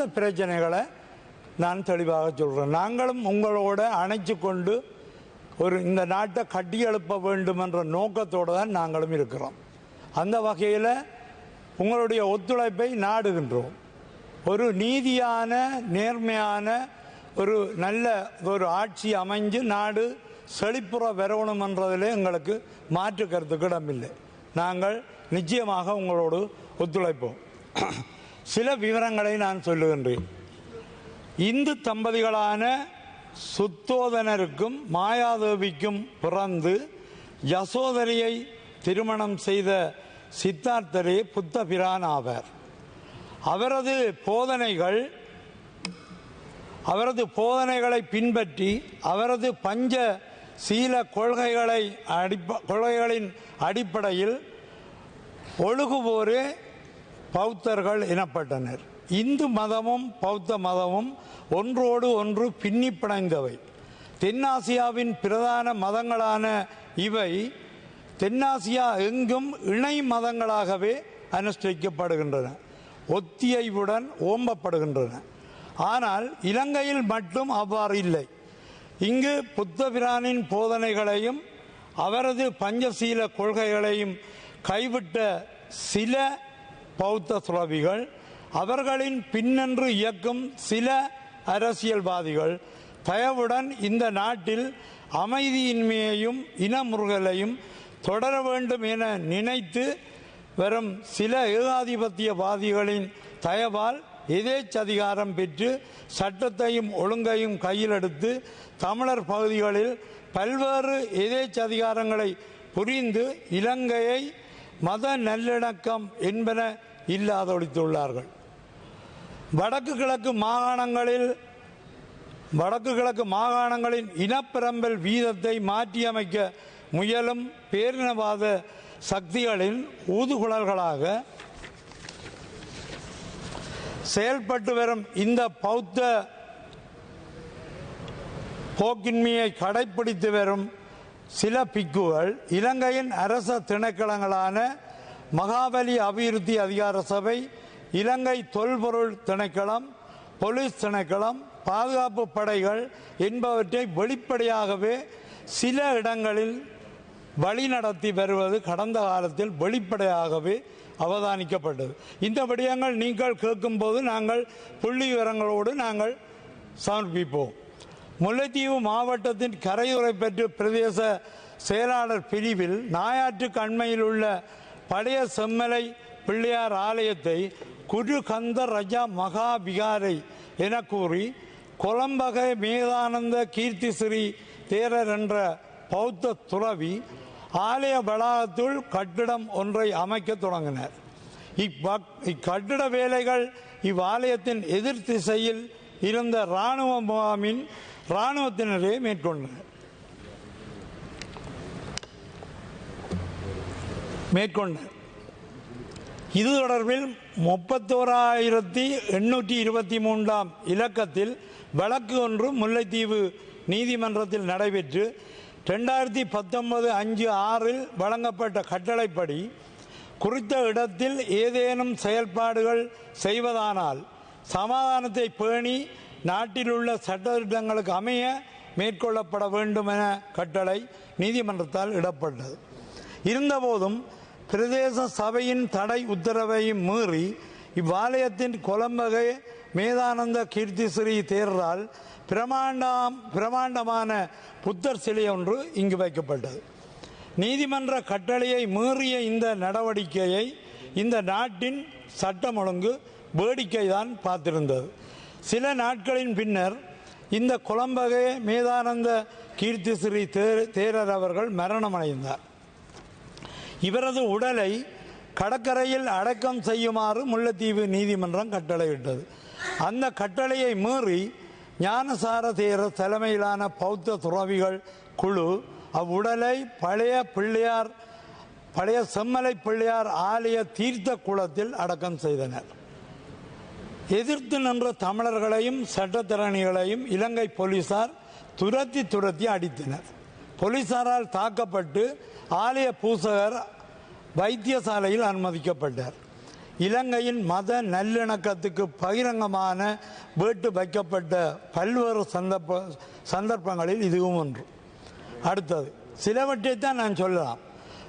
அந்த பிரச்சனைகளை நான் தெளிவாக சொல்கிறேன் நாங்களும் உங்களோட அணைச்சு கொண்டு ஒரு இந்த நாட்டை கட்டி எழுப்ப வேண்டும் என்ற நோக்கத்தோடு தான் நாங்களும் இருக்கிறோம். அந்த வகையில் உங்களுடைய ஒத்துழைப்பை நாடுகின்றோம். ஒரு நீதியான நேர்மையான ஒரு நல்ல ஒரு ஆட்சி அமைஞ்சு நாடு செழிப்புற வரணும் என்றதில் எங்களுக்கு மாற்று கருத்துக்கு இடமில்லை. நாங்கள் நிச்சயமாக உங்களோடு ஒத்துழைப்போம். சில விவரங்களை நான் சொல்லுகின்றேன். இந்து தம்பதிகளான சுத்தோதனருக்கும் மாயாதேவிக்கும் பிறந்து யசோதரியை திருமணம் செய்த சித்தார்த்தரே புத்த பிரான் ஆவார். அவரது போதனைகள் அவரது போதனைகளை பின்பற்றி அவரது பஞ்ச சீல கொள்கைகளை அடிப்ப கொள்கைகளின் அடிப்படையில் ஒழுகுவோரே பௌத்தர்கள் எனப்பட்டனர் இந்து மதமும் பௌத்த மதமும் ஒன்றோடு ஒன்று பின்னி பிணைந்தவை தென்னாசியாவின் பிரதான மதங்களான இவை தென்னாசியா எங்கும் இணை மதங்களாகவே அனுஷ்டிக்கப்படுகின்றன. ஒத்தியைவுடன் ஓம்பப்படுகின்றன. ஆனால் இலங்கையில் மட்டும் அவ்வாறு இல்லை. இங்கு புத்தபிரானின் போதனைகளையும் அவரது பஞ்சசீல கொள்கைகளையும் கைவிட்ட சில பௌத்த துறவிகள் அவர்களின் பின்னன்று இயக்கும் சில அரசியல்வாதிகள் தயவுடன் இந்த நாட்டில் அமைதியின்மையையும் இனமுறுகலையும் தொடர வேண்டும் என நினைத்து வரும் சில ஏகாதிபத்தியவாதிகளின் தயவால் எதேச்சதிகாரம் பெற்று சட்டத்தையும் ஒழுங்கையும் கையில் எடுத்து தமிழர் பகுதிகளில் பல்வேறு எதேச்சதிகாரங்களை புரிந்து இலங்கையை மத நல்லிணக்கம் என்பன இல்லாதொழித்துள்ளார்கள் வடக்கு கிழக்கு மாகாணங்களில் வடக்கு கிழக்கு மாகாணங்களின் இனப்பிரம்பல் வீதத்தை மாற்றியமைக்க முயலும் பேரினவாத சக்திகளின் ஊதுகுழல்களாக செயல்பட்டு வரும் இந்த பௌத்த போக்கின்மையை கடைப்பிடித்து வரும் சில பிக்குகள் இலங்கையின் அரச திணைக்களங்களான மகாபலி அபிவிருத்தி அதிகார சபை இலங்கை தொல்பொருள் திணைக்களம் போலீஸ் திணைக்களம் பாதுகாப்பு படைகள் என்பவற்றை வெளிப்படையாகவே சில இடங்களில் வழிநடத்தி வருவது கடந்த காலத்தில் வெளிப்படையாகவே அவதானிக்கப்பட்டது. இந்த விடயங்கள் நீங்கள் கேட்கும்போது நாங்கள் புள்ளி விவரங்களோடு நாங்கள் சமர்ப்பிப்போம். முல்லைத்தீவு மாவட்டத்தின் கரையுறை பெற்று பிரதேச செயலாளர் பிரிவில் நாயாற்று கண்மையில் உள்ள பழைய செம்மலை பிள்ளையார் ஆலயத்தை குரு கந்த ரஜா மகா விகாரை என கூறி கொலம்பகை மேதானந்த கீர்த்தி ஸ்ரீ தேரர் என்ற பௌத்த துறவி ஆலய வளாகத்துள் கட்டிடம் ஒன்றை அமைக்க தொடங்கினர். இப்பக்- இக்கட்டிட வேலைகள் இவ்வாலயத்தின் எதிர் திசையில் இருந்த இராணுவ முகாமின் இராணுவத்தினரே மேற்கொண்டனர் மேற்கொண்டனர் இது தொடர்பில் முப்பத்தோராயிரத்தி எண்ணூற்றி இருபத்தி மூன்றாம் இலக்கத்தில் வழக்கு ஒன்று முல்லைத்தீவு நீதிமன்றத்தில் நடைபெற்று ரெண்டாயிரத்தி பத்தொன்பது அஞ்சு ஆறில் வழங்கப்பட்ட கட்டளைப்படி குறித்த இடத்தில் ஏதேனும் செயல்பாடுகள் செய்வதானால் சமாதானத்தை பேணி நாட்டில் உள்ள சட்டத்திட்டங்களுக்கு அமைய மேற்கொள்ளப்பட வேண்டும் என கட்டளை நீதிமன்றத்தால் இடப்பட்டது. இருந்தபோதும் பிரதேச சபையின் தடை உத்தரவையும் மீறி இவ்வாலயத்தின் கொலம்பகை மேதானந்த கீர்த்தி ஸ்ரீ தேரரால் பிரமாண்டம் பிரமாண்டமான புத்தர் சிலை ஒன்று இங்கு வைக்கப்பட்டது. நீதிமன்ற கட்டளையை மீறிய இந்த நடவடிக்கையை இந்த நாட்டின் சட்டம் ஒழுங்கு வேடிக்கை தான் பார்த்திருந்தது. சில நாட்களின் பின்னர் இந்த குளம்பகை மேதானந்த கீர்த்திஸ்ரீ தேர் தேரர் அவர்கள் மரணமடைந்தார். இவரது உடலை கடற்கரையில் அடக்கம் செய்யுமாறு முல்லைத்தீவு நீதிமன்றம் கட்டளையிட்டது. அந்த கட்டளையை மீறி ஞானசார தேரர் தலைமையிலான பௌத்த துறவிகள் குழு அவ்வுடலை பழைய பிள்ளையார் பழைய செம்மலை பிள்ளையார் ஆலய தீர்த்த குளத்தில் அடக்கம் செய்தனர். எதிர்த்து நின்ற தமிழர்களையும் சட்டத்திறனிகளையும் இலங்கை போலீசார் துரத்தி துரத்தி அடித்தனர். போலீசாரால் தாக்கப்பட்டு ஆலய பூசகர் வைத்தியசாலையில் அனுமதிக்கப்பட்டார். இலங்கையின் மத நல்லிணக்கத்துக்கு பகிரங்கமான வேட்டு வைக்கப்பட்ட பல்வேறு சந்தர்ப்ப சந்தர்ப்பங்களில் இதுவும் ஒன்று. அடுத்தது சிலவற்றை தான் நான் சொல்லலாம்.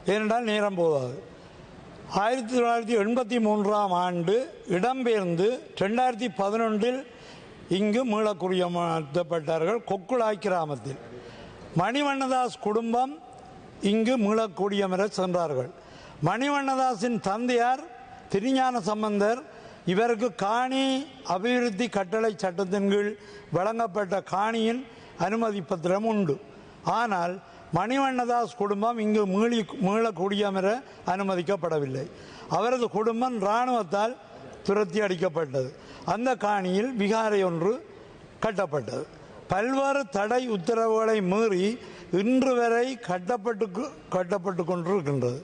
ஏனென்றால் நேரம் போதாது ஆயிரத்தி தொள்ளாயிரத்தி எண்பத்தி மூன்றாம் ஆண்டு இடம்பெயர்ந்து ரெண்டாயிரத்தி பதினொன்றில் இங்கு மீளக்குடியமர்த்தப்பட்டார்கள் கொக்குழாய் கிராமத்தில். மணிவண்ணதாஸ் குடும்பம் இங்கு மீளக்குடியமர சென்றார்கள். மணிவண்ணதாஸின் தந்தையார் திருஞான சம்பந்தர் இவருக்கு காணி அபிவிருத்தி கட்டளை சட்டத்தின் கீழ் வழங்கப்பட்ட காணியின் அனுமதி பத்திரம் உண்டு. ஆனால் மணிவண்ணதாஸ் குடும்பம் இங்கு மீளி மீள குடியமர அனுமதிக்கப்படவில்லை. அவரது குடும்பம் இராணுவத்தால் துரத்தி அடிக்கப்பட்டது. அந்த காணியில் விகாரை ஒன்று கட்டப்பட்டது. பல்வேறு தடை உத்தரவுகளை மீறி இன்று வரை கட்டப்பட்டு கட்டப்பட்டு கொண்டிருக்கின்றது.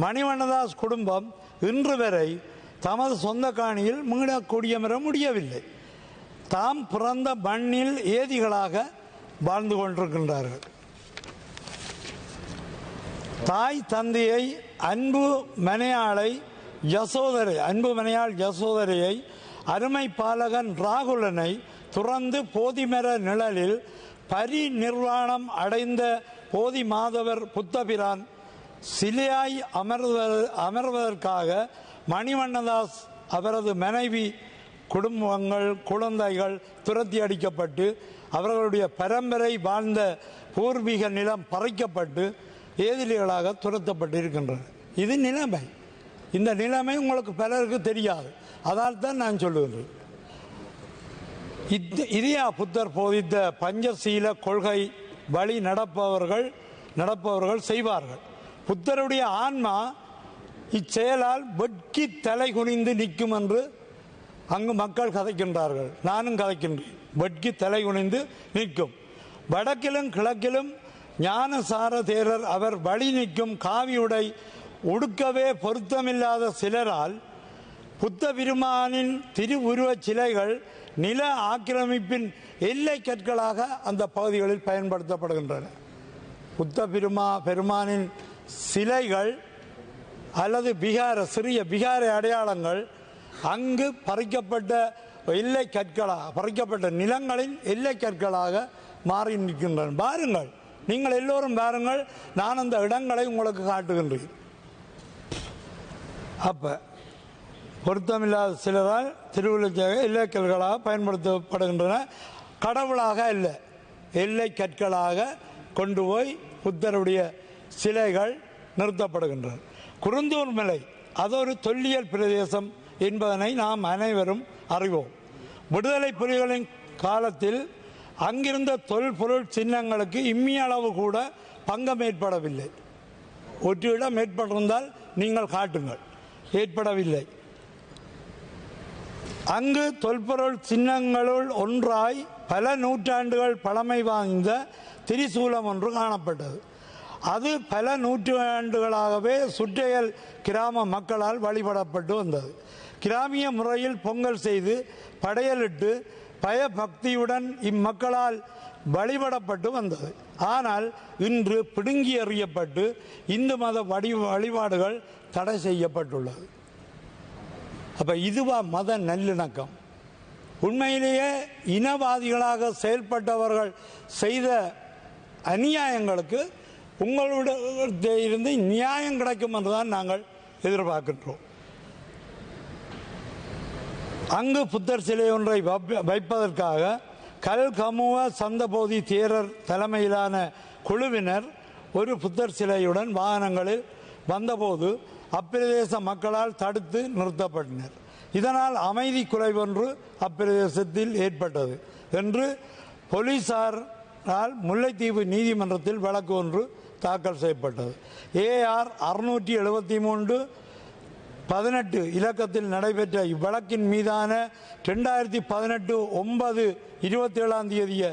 மணிவண்ணதாஸ் குடும்பம் இன்று வரை தமது சொந்த காணியில் மீள குடியமர முடியவில்லை. தாம் பிறந்த மண்ணில் ஏதிகளாக வாழ்ந்து கொண்டிருக்கின்றார்கள். தாய் தந்தையை அன்பு மனையாளை யசோதரை அன்பு மனையாள் யசோதரையை அருமை பாலகன் ராகுலனை துறந்து போதிமர நிழலில் பரிநிர்வாணம் அடைந்த போதி மாதவர் புத்தபிரான் சிலையாய் அமர்வது அமர்வதற்காக மணிவண்ணதாஸ் அவரது மனைவி குடும்பங்கள் குழந்தைகள் துரத்தி அடிக்கப்பட்டு அவர்களுடைய பரம்பரை வாழ்ந்த பூர்வீக நிலம் பறிக்கப்பட்டு ஏதிலிகளாக துரத்தப்பட்டிருக்கின்றன இது நிலைமை. இந்த நிலைமை உங்களுக்கு பலருக்கு தெரியாது. அதால் தான் நான் சொல்லுகிறேன் இத்- இரியா புத்தர் போதித்த பஞ்சசீல கொள்கை வழி நடப்பவர்கள் நடப்பவர்கள் செய்வார்கள். புத்தருடைய ஆன்மா இச்செயலால் வெட்கி தலை குனிந்து நிற்கும் என்று அங்கு மக்கள் கதைக்கின்றார்கள். நானும் கதைக்கின்றேன். வெட்கி தலை குனிந்து நிற்கும். வடக்கிலும் கிழக்கிலும் ஞானசார தேரர் அவர் வழி நிற்கும் காவியுடை உடுக்கவே பொருத்தமில்லாத சிலரால் புத்த பெருமானின் திருவுருவச் சிலைகள் நில ஆக்கிரமிப்பின் எல்லை கற்களாக அந்த பகுதிகளில் பயன்படுத்தப்படுகின்றன. புத்த பெருமா பெருமானின் சிலைகள் அல்லது பிகார சிறிய பிகார அடையாளங்கள் அங்கு பறிக்கப்பட்ட எல்லை கற்களாக பறிக்கப்பட்ட நிலங்களின் எல்லை கற்களாக மாறி நிற்கின்றன. பாருங்கள் நீங்கள் எல்லோரும் பாருங்கள் நான் அந்த இடங்களை உங்களுக்கு காட்டுகின்றேன். அப்ப பொருத்தமில்லாத சிலரால் திருவிழாச்சாக இலக்கல்களாக பயன்படுத்தப்படுகின்றன. கடவுளாக இல்லை எல்லை கற்களாக கொண்டு போய் புத்தருடைய சிலைகள் நிறுத்தப்படுகின்றன. குருந்தூர் மலை அது ஒரு தொல்லியல் பிரதேசம் என்பதனை நாம் அனைவரும் அறிவோம். விடுதலை புலிகளின் காலத்தில் அங்கிருந்த தொல்பொருள் சின்னங்களுக்கு இம்மிய அளவு கூட பங்கம் ஏற்படவில்லை. ஒரு இடம் ஏற்பட்டிருந்தால் நீங்கள் காட்டுங்கள். ஏற்படவில்லை. அங்கு தொல்பொருள் சின்னங்களுள் ஒன்றாய் பல நூற்றாண்டுகள் பழமை வாய்ந்த திரிசூலம் ஒன்று காணப்பட்டது. அது பல நூற்றாண்டுகளாகவே சுற்றையல் கிராம மக்களால் வழிபடப்பட்டு வந்தது. கிராமிய முறையில் பொங்கல் செய்து படையலிட்டு பயபக்தியுடன் இம்மக்களால் வழிபடப்பட்டு வந்தது. ஆனால் இன்று பிடுங்கி எறியப்பட்டு இந்து மத வடிவ வழிபாடுகள் தடை செய்யப்பட்டுள்ளது. அப்ப இதுவா மத நல்லிணக்கம். உண்மையிலேயே இனவாதிகளாக செயல்பட்டவர்கள் செய்த அநியாயங்களுக்கு உங்களுடைய இருந்து நியாயம் கிடைக்கும் என்றுதான் நாங்கள் எதிர்பார்க்கின்றோம். அங்கு புத்தர் சிலை ஒன்றை வைப்ப- வைப்பதற்காக கல் கமுவ சந்தபோதி தேரர் தலைமையிலான குழுவினர் ஒரு புத்தர் சிலையுடன் வாகனங்களில் வந்தபோது அப்பிரதேச மக்களால் தடுத்து நிறுத்தப்பட்டனர். இதனால் அமைதி குறைவொன்று அப்பிரதேசத்தில் ஏற்பட்டது என்று போலீசாரால் முல்லைத்தீவு நீதிமன்றத்தில் வழக்கு ஒன்று தாக்கல் செய்யப்பட்டது. ஏஆர் அறுநூற்றி எழுபத்தி மூன்று பதினெட்டு இலக்கத்தில் நடைபெற்ற இவ்வழக்கின் மீதான ரெண்டாயிரத்தி பதினெட்டு ஒன்பது இருபத்தி ஏழாம் தேதிய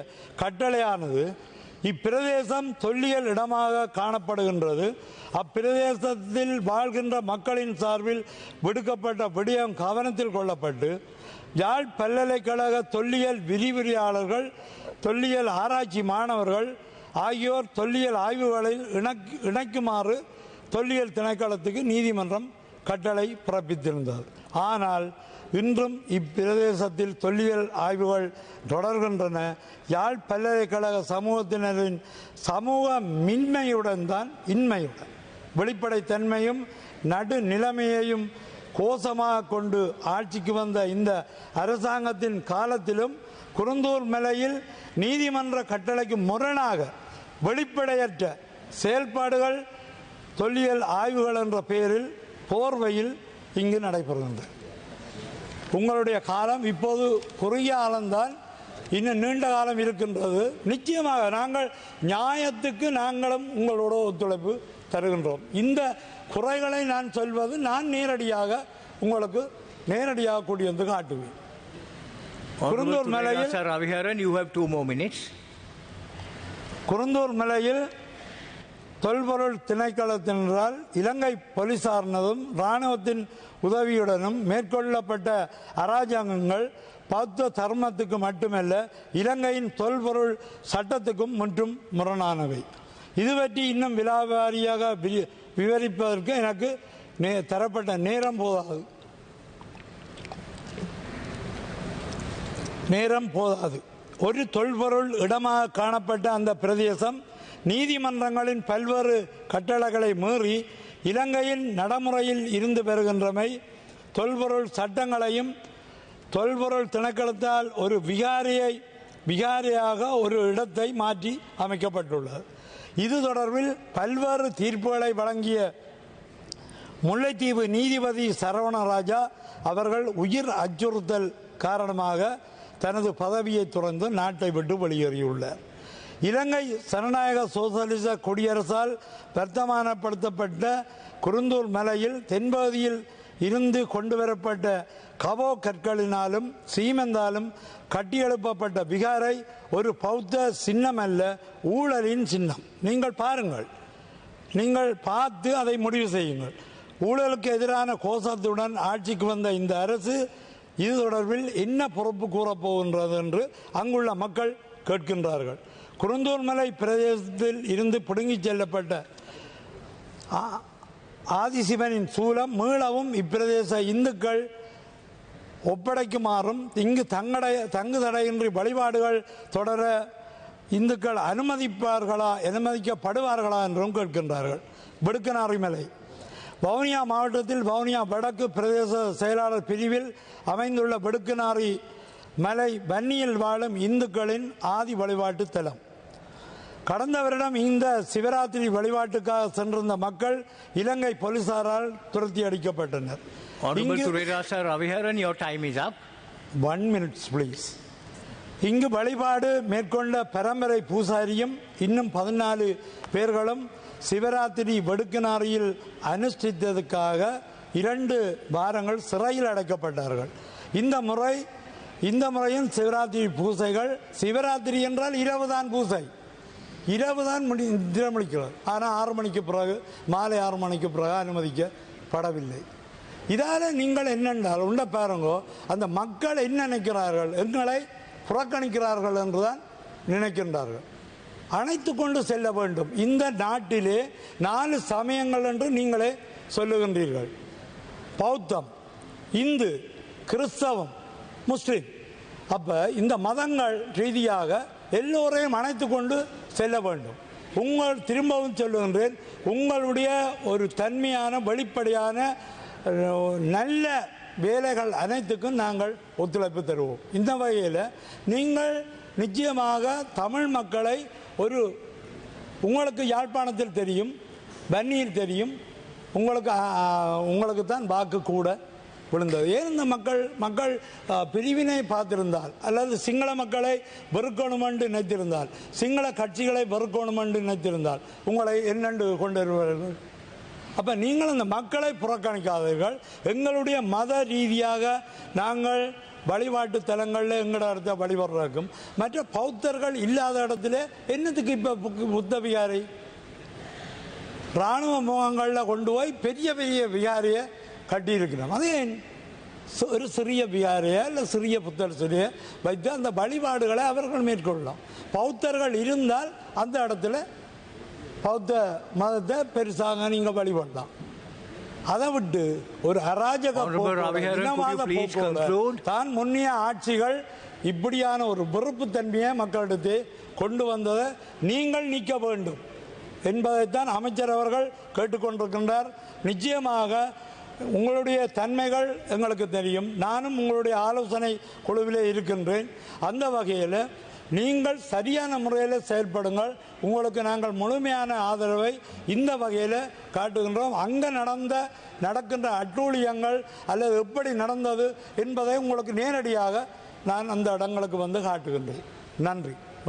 கட்டளையானது இப்பிரதேசம் தொல்லியல் இடமாக காணப்படுகின்றது. அப்பிரதேசத்தில் வாழ்கின்ற மக்களின் சார்பில் விடுக்கப்பட்ட விடயம் கவனத்தில் கொள்ளப்பட்டு யாழ் பல்கலைக்கழக தொல்லியல் விரிவுரையாளர்கள் தொல்லியல் ஆராய்ச்சி மாணவர்கள் ஆகியோர் தொல்லியல் ஆய்வுகளில் இணக் இணைக்குமாறு தொல்லியல் திணைக்களத்துக்கு நீதிமன்றம் கட்டளை பிறப்பித்திருந்தது. ஆனால் இன்றும் இப்பிரதேசத்தில் தொல்லியல் ஆய்வுகள் தொடர்கின்றன. யாழ் பல்கலைக்கழக சமூகத்தினரின் சமூக மின்மையுடன் தான் இன்மையுடன். வெளிப்படைத்தன்மையும் நடுநிலைமையையும் கோஷமாக கொண்டு ஆட்சிக்கு வந்த இந்த அரசாங்கத்தின் காலத்திலும் குருந்தூர் மலையில் நீதிமன்ற கட்டளைக்கு முரணாக வெளிப்படையற்ற செயல்பாடுகள் தொல்லியல் ஆய்வுகள் என்ற பெயரில் போர்வையில் இங்கு நடைபெறுகின்றன உங்களுடைய காலம் இப்போது குறுகிய காலம்தான் இன்னும் நீண்ட காலம் இருக்கின்றது. நிச்சயமாக நாங்கள் நியாயத்துக்கு நாங்களும் உங்களோட ஒத்துழைப்பு தருகின்றோம். இந்த குறைகளை நான் சொல்வது நான் நேரடியாக உங்களுக்கு நேரடியாக கூட்டி வந்து காட்டுவேன் more minutes. குருந்தூர் மலையில் தொல்பொருள் திணைக்களத்தினரால் இலங்கை போலீசாரினதும் இராணுவத்தின் உதவியுடனும் மேற்கொள்ளப்பட்ட அராஜகங்கள் பௌத்த தர்மத்துக்கு மட்டுமல்ல இலங்கையின் தொல்பொருள் சட்டத்துக்கும் மற்றும் முரணானவை. இது பற்றி இன்னும் விலாவாரியாக வி- விவரிப்பதற்கு எனக்கு நே- தரப்பட்ட நேரம் போதாது. நேரம் போதாது. ஒரு தொல்பொருள் இடமாக காணப்பட்ட அந்த பிரதேசம் நீதிமன்றங்களின் பல்வேறு கட்டளைகளை மீறி இலங்கையின் நடைமுறையில் இருந்து வருகின்றமை தொல்பொருள் சட்டங்களையும் தொல்பொருள் திணைக்களத்தால் ஒரு விகாரியை விகாரியாக ஒரு இடத்தை மாற்றி அமைக்கப்பட்டுள்ளது. இது தொடர்பில் பல்வேறு தீர்ப்புகளை வழங்கிய முல்லைத்தீவு நீதிபதி சரவணராஜா அவர்கள் உயிர் அச்சுறுத்தல் காரணமாக தனது பதவியை துறந்து நாட்டை விட்டு வெளியேறியுள்ளார். இலங்கை ஜனநாயக சோசலிச குடியரசால் வர்த்தமானப்படுத்தப்பட்ட குருந்தூர் மலையில் தென்பகுதியில் இருந்து கொண்டுவரப்பட்ட கபோ கற்களினாலும் சீமெந்தாலும் கட்டியெழுப்பப்பட்ட விகாரை ஒரு பௌத்த சின்னம் அல்ல ஊழலின் சின்னம். நீங்கள் பாருங்கள். நீங்கள் பார்த்து அதை முடிவு செய்யுங்கள். ஊழலுக்கு எதிரான கோஷத்துடன் ஆட்சிக்கு வந்த இந்த அரசு இது தொடர்பில் என்ன பொறுப்பு கூறப்போகின்றது என்று அங்குள்ள மக்கள் கேட்கின்றார்கள். குருந்தூர்மலை பிரதேசத்தில் இருந்து பிடுங்கிச் செல்லப்பட்ட ஆ- ஆதிசிவனின் சூலம் மீளவும் இப்பிரதேச இந்துக்கள் ஒப்படைக்குமாறும் இங்கு தங்கடை தங்கு தடையின்றி வழிபாடுகள் தொடர இந்துக்கள் அனுமதிப்பார்களா அனுமதிக்கப்படுவார்களா என்றும் கேட்கின்றார்கள். விடுக்கனாரிமலை வவுனியா மாவட்டத்தில் வவுனியா வடக்கு பிரதேச செயலாளர் பிரிவில் அமைந்துள்ள விடுக்கனாரி மலை வன்னியில் வாழும் இந்துக்களின் ஆதி வழிபாட்டு தலம். கடந்த வருடம் இந்த சிவராத்திரி வழிபாட்டுக்காக சென்றிருந்த மக்கள் இலங்கை போலீசாரால் துரத்தி அடிக்கப்பட்டனர். ஒன் மினிட்ஸ் ப்ளீஸ் இங்கு வழிபாடு மேற்கொண்ட பரம்பரை பூசாரியும் இன்னும் பதினாலு பேர்களும் சிவராத்திரி வெடுக்குநாரியில் அனுஷ்டித்ததுக்காக இரண்டு வாரங்கள் சிறையில் அடைக்கப்பட்டார்கள். இந்த முறை இந்த முறையும் சிவராத்திரி பூசைகள் சிவராத்திரி என்றால் இரவுதான் பூசை. இரவுதான் முடி தினமளிக்கிறது. ஆனால் ஆறு மணிக்கு பிறகு மாலை ஆறு மணிக்கு பிறகு அனுமதிக்கப்படவில்லை இதால் நீங்கள் என்னென்றால் உண்ட பாருங்கோ அந்த மக்கள் என்ன நினைக்கிறார்கள் எங்களை புறக்கணிக்கிறார்கள் என்றுதான் நினைக்கின்றார்கள். அணைத்து கொண்டு செல்ல வேண்டும். இந்த நாட்டிலே நாலு சமயங்கள் என்று நீங்களே சொல்லுகின்றீர்கள். பௌத்தம் இந்து கிறிஸ்தவம் முஸ்லீம். அப்போ இந்த மதங்கள் ரீதியாக எல்லோரையும் அணைத்து கொண்டு செல்ல வேண்டும். உங்கள் திரும்பவும் சொல்லுகின்றேன் உங்களுடைய ஒரு தன்மையான வெளிப்படையான நல்ல வேலைகள் அனைத்துக்கும் நாங்கள் ஒத்துழைப்பு தருவோம். இந்த வகையில் நீங்கள் நிச்சயமாக தமிழ் மக்களை ஒரு உங்களுக்கு யாழ்ப்பாணத்தில் தெரியும் வன்னியில் தெரியும் உங்களுக்கு உங்களுக்கு தான் வாக்கு கூட. விழுந்தது. ஏன் இந்த மக்கள் மக்கள் பிரிவினை பார்த்திருந்தால் அல்லது சிங்கள மக்களை வெறுக்கணும் என்று நினைத்திருந்தால் சிங்கள கட்சிகளை வெறுக்கணும் என்று நினைத்திருந்தால் உங்களை என்னென்று கொண்டு வருவார்கள் அப்ப நீங்கள் அந்த மக்களை புறக்கணிக்காதீர்கள். எங்களுடைய மத ரீதியாக நாங்கள் வழிபாட்டு தலங்களில் எங்களோட இடத்த வழிபடுறதுக்கும் மற்ற பௌத்தர்கள் இல்லாத இடத்துல என்னத்துக்கு இப்போ புத்த விகாரி? இராணுவ முகங்களில் கொண்டு போய் பெரிய பெரிய விகாரியை கட்டியிருக்கிறோம் அது ஏன்? ஒரு சிறிய விகாரியை இல்லை சிறிய புத்தர் சிறிய வைத்து அந்த வழிபாடுகளை அவர்கள் மேற்கொள்ளலாம். பௌத்தர்கள் இருந்தால் அந்த இடத்துல பௌத்த மதத்தை பெருசாக நீங்கள் வழிபடலாம். அதை விட்டு ஒரு அராஜக? தான் முன்னிய ஆட்சிகள் இப்படியான ஒரு வெறுப்புத்தன்மையை மக்களிடத்தை கொண்டு வந்ததை நீங்கள் நீக்க வேண்டும் என்பதைத்தான் அமைச்சர் அவர்கள் கேட்டுக்கொண்டிருக்கின்றார். நிச்சயமாக உங்களுடைய தன்மைகள் எங்களுக்கு தெரியும். நானும் உங்களுடைய ஆலோசனை குழுவிலே இருக்கின்றேன். அந்த வகையில் நீங்கள் சரியான முறையில் செயல்படுங்கள். உங்களுக்கு நாங்கள் முழுமையான ஆதரவை இந்த வகையில் காட்டுகின்றோம். அங்கே நடந்த நடக்கின்ற அட்டூழியங்கள் அல்லது எப்படி நடந்தது என்பதை உங்களுக்கு நேரடியாக நான் அந்த இடங்களுக்கு வந்து காட்டுகின்றேன். நன்றி.